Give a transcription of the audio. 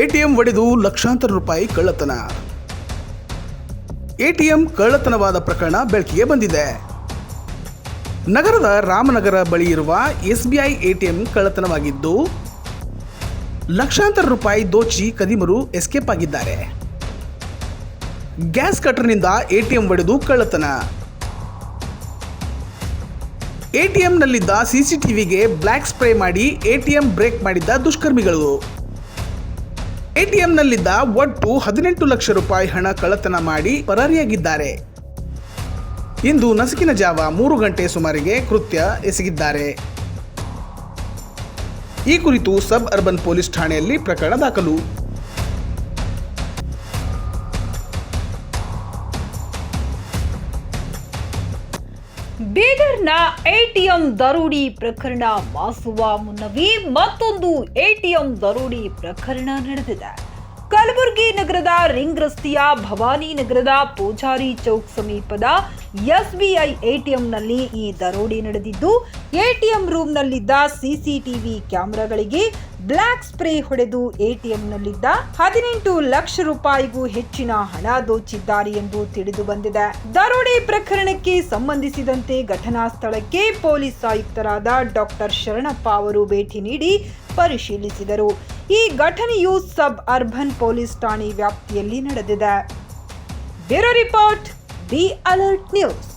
ATM ಒಡೆದು ಲಕ್ಷಾಂತರ ರೂಪಾಯಿ ಕಳ್ಳತನ. ಎಟಿಎಂ ಕಳ್ಳತನವಾದ ಪ್ರಕರಣ ಬೆಳಕಿಗೆ ಬಂದಿದೆ. ನಗರದ ರಾಮನಗರ ಬಳಿ ಇರುವ ಎಸ್ಬಿಐ ಎಟಿಎಂ ಕಳ್ಳತನವಾಗಿದ್ದು, ಲಕ್ಷಾಂತರ ರೂಪಾಯಿ ದೋಚಿ ಕದಿಮರು ಎಸ್ಕೇಪ್ ಆಗಿದ್ದಾರೆ. ಗ್ಯಾಸ್ ಕಟರ್ನಿಂದ ಎಟಿಎಂ ಒಡೆದು ಕಳ್ಳತನ. ಎಟಿಎಂನಲ್ಲಿದ್ದ ಸಿಸಿಟಿವಿಗೆ ಬ್ಲ್ಯಾಕ್ ಸ್ಪ್ರೇ ಮಾಡಿ ಎಟಿಎಂ ಬ್ರೇಕ್ ಮಾಡಿದ್ದ ದುಷ್ಕರ್ಮಿಗಳು. ಎಟಿಎಂನಲ್ಲಿದ್ದ ಒಟ್ಟು ಹದಿನೆಂಟು ಲಕ್ಷ ರೂಪಾಯಿ ಹಣ ಕಳ್ಳತನ ಮಾಡಿ ಪರಾರಿಯಾಗಿದ್ದಾರೆ. ಇಂದು ನಸುಕಿನ ಜಾವ ಮೂರು ಗಂಟೆ ಸುಮಾರಿಗೆ ಕೃತ್ಯ ಎಸಗಿದ್ದಾರೆ. ಈ ಕುರಿತು ಸಬ್ ಅರ್ಬನ್ ಪೊಲೀಸ್ ಠಾಣೆಯಲ್ಲಿ ಪ್ರಕರಣ ದಾಖಲು. ಬೀದರ್ನ ಎಟಿಎಂ ದರೋಡಿ ಪ್ರಕರಣ ಮಾಸುವ ಮುನ್ನವೇ ಮತ್ತೊಂದು ಎಟಿಎಂ ದರೋಡಿ ಪ್ರಕರಣ ನಡೆದಿದೆ. ಕಲಬುರಗಿ ನಗರದ ರಿಂಗ್ ರಸ್ತೆಯ ಭವಾನಿ ನಗರದ ಪೂಜಾರಿ ಚೌಕ್ ಸಮೀಪದ ಎಸ್ಬಿಐ ಎಟಿಎಂನಲ್ಲಿ ಈ ದರೋಡೆ ನಡೆದಿದ್ದು, ಎಟಿಎಂ ರೂಮ್ನಲ್ಲಿದ್ದ ಸಿಸಿಟಿವಿ ಕ್ಯಾಮೆರಾಗಳಿಗೆ ಬ್ಲ್ಯಾಕ್ ಸ್ಪ್ರೇ ಹೊಡೆದು ಎಟಿಎಂನಲ್ಲಿದ್ದ ಹದಿನೆಂಟು ಲಕ್ಷ ರೂಪಾಯಿಗೂ ಹೆಚ್ಚಿನ ಹಣ ದೋಚಿದ್ದಾರೆ ಎಂದು ತಿಳಿದು ಬಂದಿದೆ. ದರೋಡೆ ಪ್ರಕರಣಕ್ಕೆ ಸಂಬಂಧಿಸಿದಂತೆ ಘಟನಾ ಸ್ಥಳಕ್ಕೆ ಪೊಲೀಸ್ ಆಯುಕ್ತರಾದ ಡಾಕ್ಟರ್ ಶರಣಪ್ಪ ಅವರು ಭೇಟಿ ನೀಡಿ ಪರಿಶೀಲಿಸಿದರು. ಈ ಘಟನೆಯು ಸಬ್ ಅರ್ಬನ್ ಪೊಲೀಸ್ ಠಾಣೆ ವ್ಯಾಪ್ತಿಯಲ್ಲಿ ನಡೆದಿದೆ. Bureau report The Alert News.